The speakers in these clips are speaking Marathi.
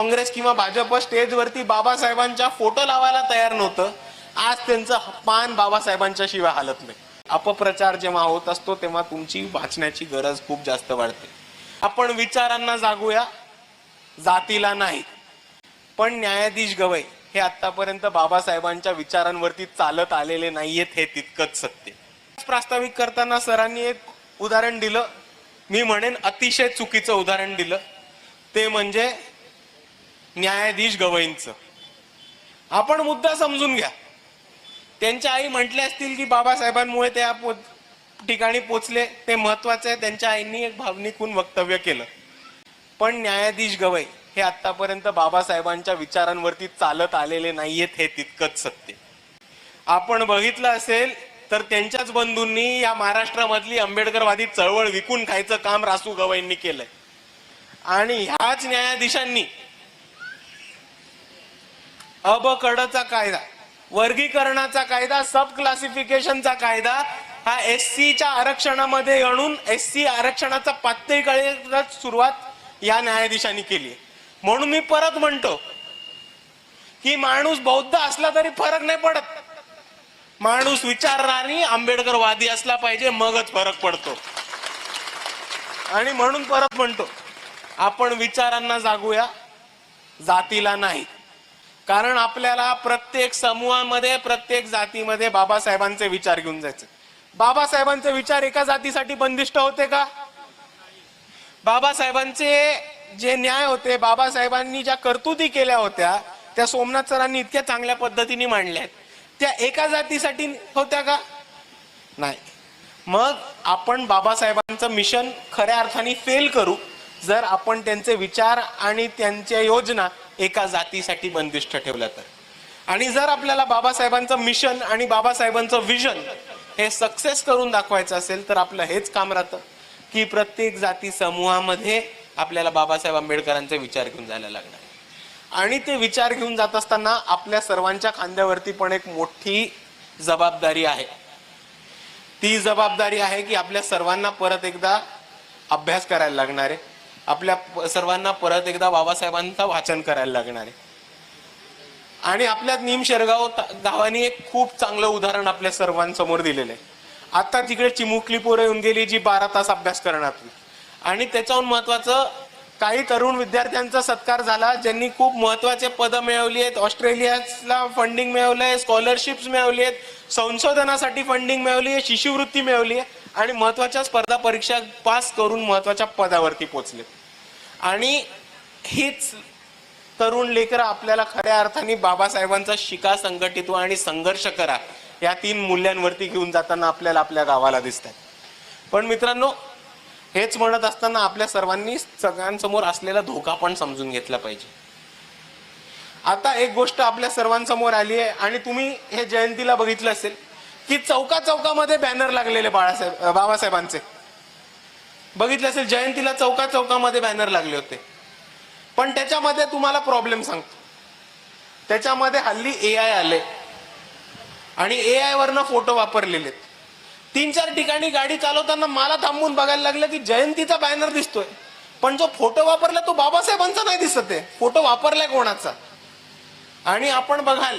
काँग्रेस किंवा भाजप स्टेजवरती बाबासाहेबांच्या फोटो लावायला तयार नव्हतं. आज त्यांचं पान बाबासाहेबांच्या शिवाय हालत नाही. अपप्रचार जेव्हा होत असतो तेव्हा तुमची वाचण्याची गरज खूप जास्त वाढते. आपण विचारांना जागूया. जातीला नाही. पण न्यायाधीश गवई हे आतापर्यंत बाबासाहेबांच्या विचारांवरती चालत आलेले नाहीयेत हे तितकंच सत्य. प्रास्ताविक करताना सरांनी एक उदाहरण दिलं. मी म्हणेन अतिशय चुकीचं उदाहरण दिलं. ते म्हणजे न्यायाधीश गवईंचं. आपण मुद्दा समजून घ्या. त्यांच्या आई म्हटल्या असतील की बाबासाहेबांमुळे ते या पो- ठिकाणी पोचले ते महत्त्वाचे आहे. त्यांच्या आईंनी एक भावनिकून वक्तव्य केलं. पण न्यायाधीश गवई हे आतापर्यंत बाबासाहेबांच्या विचारांवरती चालत आलेले नाहीयेत हे तितकंच सत्य. आपण बघितलं असेल तर त्यांच्याच बंधूंनी या महाराष्ट्रामधली आंबेडकरवादी चळवळ विकून खायचं काम रासू गवईंनी केलंय. आणि ह्याच न्यायाधीशांनी अबकडचा कायदा वर्गीकरणाचा कायदा सब क्लासिफिकेशनचा कायदा हा एस सीच्या आरक्षणामध्ये आणून एस सी आरक्षणाचा पातळीकडे सुरुवात या न्यायाधीशांनी केली. म्हणून मी परत म्हणतो की माणूस बौद्ध असला तरी फरक नाही पडत. माणूस विचारणारी आंबेडकरवादी असला पाहिजे मगच फरक पडतो. आणि म्हणून परत म्हणतो आपण विचारांना जागूया जातीला नाही. कारण आपल्याला प्रत्येक समूहामध्ये प्रत्येक जातीमध्ये बाबासाहेबांचे विचार घेऊन जायचे. बाबासाहेबांचे विचार एका जातीसाठी बंदिष्ट होते का? बाबासाहेबांचे जे न्याय होते बाबासाहेबांनी ज्या कर्तुती केल्या होत्या त्या सोमनाथ सरांनी इतक्या चांगल्या पद्धतीने मांडल्या आहेत. त्या एका जातीसाठी होत्या का? नाही. मग आपण बाबासाहेबांचं मिशन खऱ्या अर्थाने फेल करू जर आपण त्यांचे विचार आणि त्यांच्या योजना एका जातीसाठी बंदिष्ट ठेवलं तर. आणि जर आपल्याला बाबासाहेबांचं मिशन आणि बाबासाहेबांचं विजन हे सक्सेस करून दाखवायचं असेल तर आपलं हेच काम राहतं की प्रत्येक जाती समूहामध्ये आपल्याला बाबासाहेब आंबेडकरांचे विचार घेऊन जायला लागणार. आणि ते विचार घेऊन जात असताना आपल्या सर्वांच्या खांद्यावरती पण एक मोठी जबाबदारी आहे. ती जबाबदारी आहे की आपल्या सर्वांना परत एकदा अभ्यास करायला लागणार आहे. आपल्या प- सर्वांना परत एकदा बाबासाहेबांचं वाचन करायला लागणार आहे. आणि आपल्या निम शेरगाव ता- गावाने एक खूप चांगलं उदाहरण आपल्या सर्वांसमोर दिलेलं आहे. आता तिकडे चिमुकली पोरं येऊन गेली जी बारा तास अभ्यास करणार आणि त्याच्याहून महत्वाचं काही तरुण विद्यार्थ्यांचा सत्कार झाला ज्यांनी खूप महत्त्वाचे पदं मिळवली आहेत. ऑस्ट्रेलियाला फंडिंग मिळवलं आहे स्कॉलरशिप्स मिळवली आहेत संशोधनासाठी फंडिंग मिळवली आहे शिष्यवृत्ती मिळवली आहे. आणि महत्त्वाच्या स्पर्धा परीक्षा पास करून महत्त्वाच्या पदावरती पोहोचले आणि हीच तरुण लेकरं आपल्याला खऱ्या अर्थाने बाबासाहेबांचा शिका संघटित व्हा आणि संघर्ष करा या तीन मूल्यांवरती घेऊन जाताना आपल्याला आपल्या गावाला दिसतात. पण मित्रांनो हेच म्हणत असताना आपल्या सर्वांनी सगळ्यांसमोर असलेला धोका पण समजून घेतला पाहिजे. आता एक गोष्ट आपल्या सर्वांसमोर आली आहे आणि तुम्ही हे जयंतीला बघितलं असेल की चौका चौकामध्ये बॅनर लागलेले बाळासाहेब बाबासाहेबांचे. बघितलं असेल जयंतीला चौका चौकामध्ये बॅनर लागले होते. पण त्याच्यामध्ये तुम्हाला प्रॉब्लेम सांगतो. त्याच्यामध्ये हल्ली ए आय आले. आणि ए आय वरनं फोटो वापरलेले आहेत. तीन चार ठिकाणी गाडी चालवताना मला थांबून बघायला लागलं की जयंतीचा बॅनर दिसतोय. पण जो फोटो वापरला तो बाबासाहेबांचा नाही दिसत आहे. फोटो वापरलाय कोणाचा? आणि आपण बघाल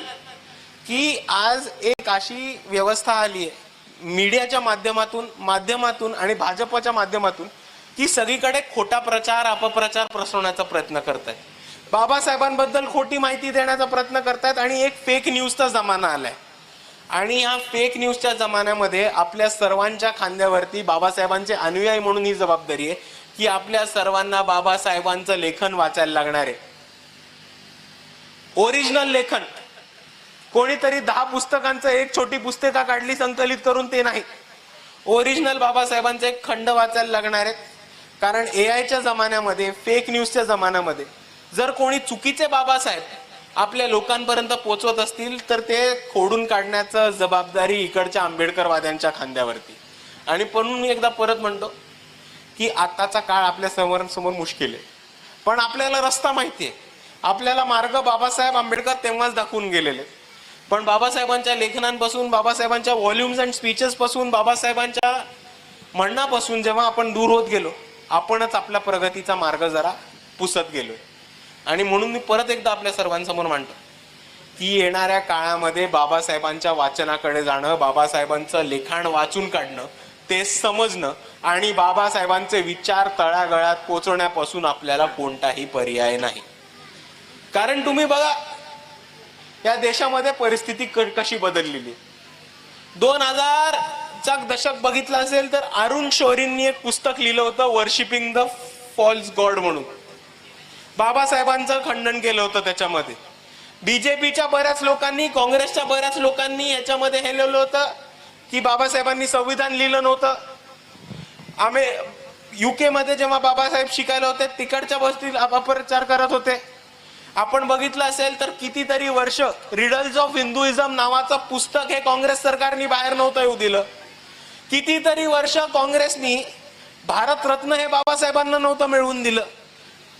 की आज एक अशी व्यवस्था आली आहे मीडियाच्या माध्यमातून माध्यमातून आणि भाजपच्या माध्यमातून की सगळीकडे खोटा प्रचार अपप्रचार प्रसवण्याचा प्रयत्न करतायत. बाबासाहेबांबद्दल खोटी माहिती देण्याचा प्रयत्न करतायत आणि एक फेक न्यूजचा जमाना आलाय. आणि ह्या फेक न्यूजच्या जमान्यामध्ये आपल्या सर्वांच्या खांद्यावरती बाबासाहेबांचे अनुयायी म्हणून ही जबाबदारी आहे की आपल्या सर्वांना बाबासाहेबांचं लेखन वाचायला लागणार आहे. ओरिजिनल लेखन. कोणीतरी दहा पुस्तकांचं एक छोटी पुस्तिका काढली संकलित करून ते नाही. ओरिजिनल बाबासाहेबांचे एक खंड वाचायला लागणार आहेत. कारण ए आयच्या जमान्यामध्ये फेक न्यूजच्या जमान्यामध्ये जर कोणी चुकीचे बाबासाहेब आपल्या लोकांपर्यंत पोचवत असतील तर ते खोडून काढण्याचं जबाबदारी इकडच्या आंबेडकरवाद्यांच्या खांद्यावरती. आणि म्हणून मी एकदा परत म्हणतो की आताचा काळ आपल्यासमोर समोर मुश्किल आहे. पण आपल्याला रस्ता माहिती आहे. आपल्याला मार्ग बाबासाहेब आंबेडकर तेव्हाच दाखवून गेलेले पण बाबासाहेबांच्या लेखनांपासून बाबासाहेबांच्या व्हॉल्युम्स अँड स्पीचेसपासून बाबासाहेबांच्या म्हणण्यापासून जेव्हा आपण दूर होत गेलो आपणच आपल्या प्रगतीचा मार्ग जरा पुसत गेलो आणि म्हणून मी परत एकदा आपल्या सर्वांसमोर मांडतो की येणाऱ्या काळामध्ये बाबासाहेबांच्या वाचनाकडे जाणं बाबासाहेबांचं लिखाण वाचून काढणं ते समजणं आणि बाबासाहेबांचे विचार तळागळात पोचवण्यापासून आपल्याला कोणताही पर्याय नाही. कारण तुम्ही बघा या देशामध्ये परिस्थिती क- कशी बदललेली? दोन हजार चा दशक बघितलं असेल तर अरुण शौरींनी एक पुस्तक लिहिलं होतं वर्शिपिंग द फॉल्स गॉड म्हणून. बाबासाहेबांचं खंडन केलं होतं त्याच्यामध्ये. बीजेपीच्या बऱ्याच लोकांनी काँग्रेसच्या बऱ्याच लोकांनी याच्यामध्ये हे लिहिलं होतं की बाबासाहेबांनी संविधान लिहिलं नव्हतं. आम्ही युकेमध्ये जेव्हा बाबासाहेब शिकायला होते तिकडच्या बसतील अपप्रचार करत होते. आपण बघितलं असेल तर कितीतरी वर्ष रिडल्स ऑफ हिंदुइझम नावाचं पुस्तक हे काँग्रेस सरकारने बाहेर नव्हतं येऊ दिलं. कितीतरी वर्ष काँग्रेसनी भारतरत्न हे बाबासाहेबांना नव्हतं मिळवून दिलं.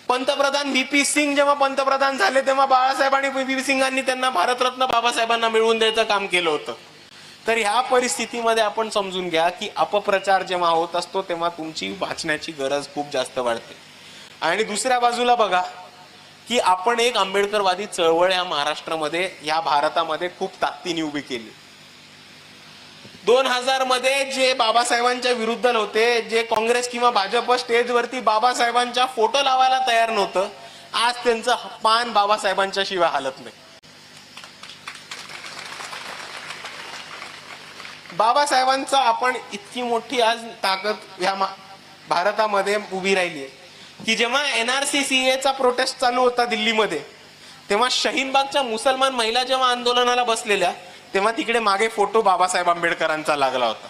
पंतप्रधान व्ही पी सिंग जेव्हा पंतप्रधान झाले तेव्हा बाळासाहेब आणि व्ही पी सिंगांनी त्यांना भारतरत्न बाबासाहेबांना मिळवून द्यायचं काम केलं होतं. तर ह्या परिस्थितीमध्ये आपण समजून घ्या की अपप्रचार जेव्हा होत असतो तेव्हा तुमची वाचण्याची गरज खूप जास्त वाढते. आणि दुसऱ्या बाजूला बघा की आपण एक आंबेडकरवादी चळवळ या महाराष्ट्रामध्ये या भारतामध्ये खूप ताकदीने उभी केली. दोन हजारमध्ये जे बाबासाहेबांच्या विरुद्ध होते जे काँग्रेस किंवा भाजप स्टेजवरती बाबासाहेबांच्या फोटो लावायला तयार नव्हतं आज त्यांचं पान बाबासाहेबांच्या शिवाय हालत नाही. बाबासाहेबांचा आपण इतकी मोठी आज ताकद या भारतामध्ये उभी राहिली आहे. की जेव्हा एन आर सी सी चा प्रोटेस्ट चालू होता दिल्लीमध्ये तेव्हा शहीनबागच्या मुसलमान महिला जेव्हा आंदोलनाला बसलेल्या तेव्हा तिकडे मागे फोटो बाबासाहेब आंबेडकरांचा लागला होता.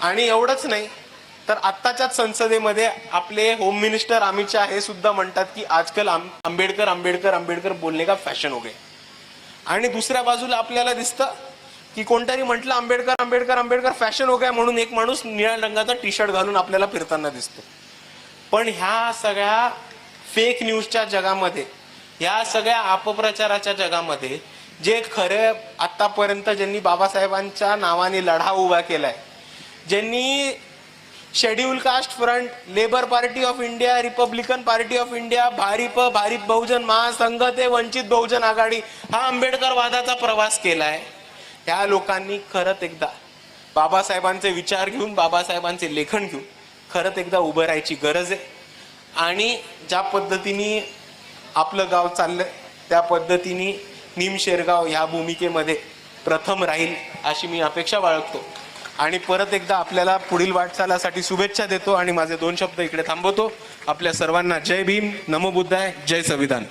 आणि एवढंच नाही तर आत्ताच्याच संसदेमध्ये आपले होम मिनिस्टर अमित शहा हे सुद्धा म्हणतात की आजकाल आंबेडकर आंबेडकर आंबेडकर बोलणे का फॅशन हो गए. आणि दुसऱ्या बाजूला आपल्याला दिसतं की कोणतरी म्हटलं आंबेडकर आंबेडकर आंबेडकर फॅशन हो काय म्हणून एक माणूस निळ्या रंगाचा टी शर्ट घालून आपल्याला फिरताना दिसतो. पण ह्या सगळ्या फेक न्यूजच्या जगामध्ये ह्या सगळ्या अपप्रचाराच्या जगामध्ये जे खरे आतापर्यंत ज्यांनी बाबासाहेबांच्या नावाने लढा उभा केलाय ज्यांनी Schedule Caste Front Labour Party of India Republican Party of India Bharip Bharip Bahujan Mahasangh ते वंचित बहुजन आघाडी हा आंबेडकर वादाचा प्रवास केलाय. ह्या लोकांनी खरंच एकदा बाबासाहेबांचे विचार घेऊन बाबासाहेबांचे लेखन घेऊन खरंच एकदा उभं राहायची गरज आहे. आणि ज्या पद्धतीने आपलं गाव चाललंय त्या पद्धतीने निम शेरगाव ह्या भूमिकेमध्ये प्रथम राहील अशी मी अपेक्षा बाळगतो. आणि परत एकदा आपल्याला पुढील वाटचालासाठी शुभेच्छा देतो आणि माझे दोन शब्द इकडे थांबवतो. आपल्या सर्वांना जय भीम नमो बुद्धाय जय संविधान.